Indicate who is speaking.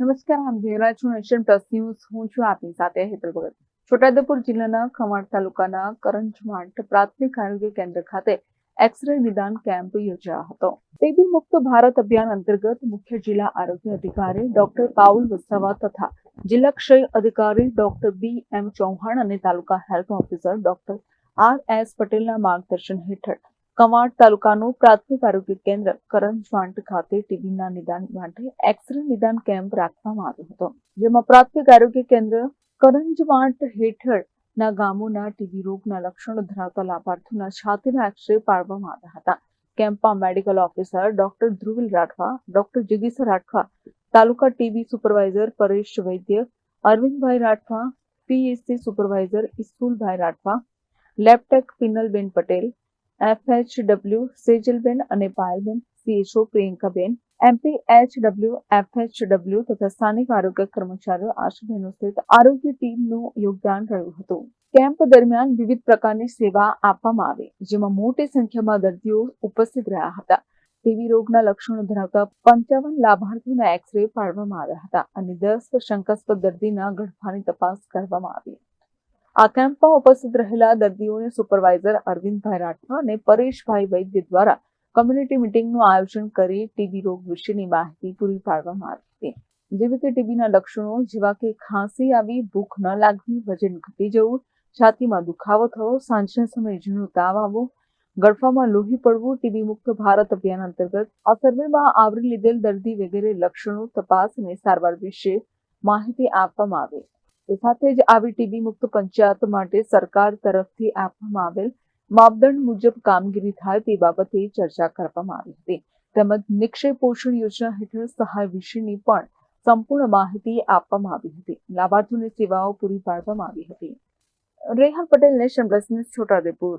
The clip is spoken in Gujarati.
Speaker 1: નમસ્કાર, આમ જોઈ રહ્યા નેશન પ્લસ ન્યૂઝ. હું છું આપની સાથે હેતલ ભગત. છોટાઉદેપુર જિલ્લાના ખમાડ તાલુકાના કરંજમાટ પ્રાથમિક આરોગ્ય કેન્દ્ર ખાતે એક્સરે નિદાન કેમ્પ યોજાયો હતો. ટીબી મુક્ત ભારત અભિયાન અંતર્ગત મુખ્ય જિલ્લા આરોગ્ય અધિકારી ડોક્ટર પાઉલ વસાવા તથા જિલ્લા ક્ષય અધિકારી ડોક્ટર બી એમ ચૌહાણ અને taluka health officer doctor R S પટેલના માર્ગદર્શન હેઠળ કવાંટ તાલુકાનું પ્રાથમિક આરોગ્ય કેન્દ્ર કરંજવાંટ ખાતે ટીબીના નિદાન માટે એક્સરે નિદાન કેમ્પ રાખવામાં આવ્યો હતો, જેમાં પ્રાથમિક આરોગ્ય કેન્દ્ર કરંજવાંટ હેઠળના ગામોના ટીબી રોગના લક્ષણો ધરાવતા લાભાર્થીઓના છાતીના એક્સરે પાડવામાં આવ્યા હતા. કેમ્પમાં medical officer doctor Dhruvil Rathwa, doctor જગીસા Rathwa, taluka TB supervisor Paresh Vaidya, Arvindbhai Rathwa, PSC supervisor Istulbhai Rathwa lab tech Pinalben Patel FHW Sejalben અને Payalben CHO Priyankaben MPHW FHW તથા સ્થાનિક આરોગ્ય કર્મચારીઓ આશાબહેનો સહિત આરોગ્ય ટીમનું યોગદાન રહ્યું હતું. કેમ્પ દરમિયાન વિવિધ પ્રકારની સેવા આપવામાં આવી, જેમાં મોટી સંખ્યામાં દર્દીઓ ઉપસ્થિત રહ્યા હતા. ટીબી રોગના લક્ષણો ધરાવતા પંચાવન લાભાર્થીઓના એક્સરે પાડવામાં આવ્યા હતા અને દસ શંકાસ્પદ દર્દીના ગળફાની તપાસ કરવામાં આવી. આ કેમ્પમાં ઉપસ્થિત રહેલા દર્દીઓને સુપરવાઇઝર અરવિંદભાઈ રાઠવા અને પરેશભાઈ વૈદ્ય દ્વારા કમ્યુનિટી મિટિંગનું આયોજન કરી ટીબી રોગ વિશેની માહિતી પૂરી પાડવામાં આવી હતી. જેવી કે ટીબીના લક્ષણો જેવા કે ખાંસી આવી, ભૂખ ન લાગવી, વજન ઘટી જવું, છાતીમાં દુખાવો થવો, સાંજના સમયે ઝીણો તાવ આવવો, ગળફામાં લોહી પડવું, ટીબી મુક્ત ભારત અભિયાન અંતર્ગત આ સર્વેમાં આવરી લીધેલ દર્દી વગેરે લક્ષણો તપાસ અને સારવાર વિશે માહિતી આપવામાં આવી. સાથે જ આવી ટીબી મુક્ત પંચાયત માટે સરકાર તરફથી આપવામાં આવેલ માપદંડ મુજબ કામગીરી થાય તે બાબતે ચર્ચા કરવામાં આવી હતી. તેમજ નિક્ષેપ પોષણ યોજના હેઠળ સહાય વિશેની પણ સંપૂર્ણ માહિતી આપવામાં આવી હતી. લાભાર્થીઓને સેવાઓ પૂરી પાડવામાં આવી હતી. Rehan Patel nation plus news, Chhotaudepur.